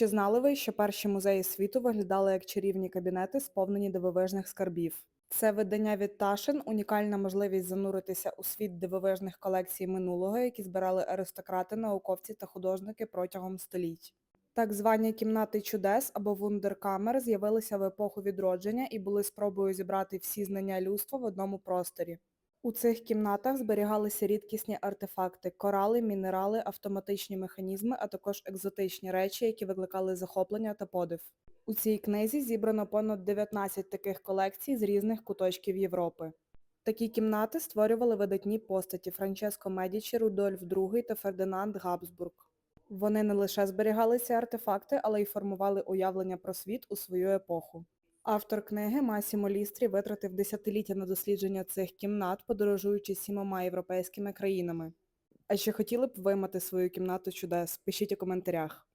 Чи знали ви, що перші музеї світу виглядали як чарівні кабінети, сповнені дивовижних скарбів? Це видання від Ташин унікальна можливість зануритися у світ дивовижних колекцій минулого, які збирали аристократи, науковці та художники протягом століть. Так звані кімнати чудес або вундеркамер з'явилися в епоху відродження і були спробою зібрати всі знання людства в одному просторі. У цих кімнатах зберігалися рідкісні артефакти, корали, мінерали, автоматичні механізми, а також екзотичні речі, які викликали захоплення та подив. У цій книзі зібрано понад 19 таких колекцій з різних куточків Європи. Такі кімнати створювали видатні постаті Франческо Медічі, Рудольф II та Фердинанд Габсбург. Вони не лише зберігали ці артефакти, але й формували уявлення про світ у свою епоху. Автор книги Масімо Лістрі витратив десятиліття на дослідження цих кімнат, подорожуючи сімома європейськими країнами. А чи хотіли б ви мати свою кімнату чудес? Пишіть у коментарях.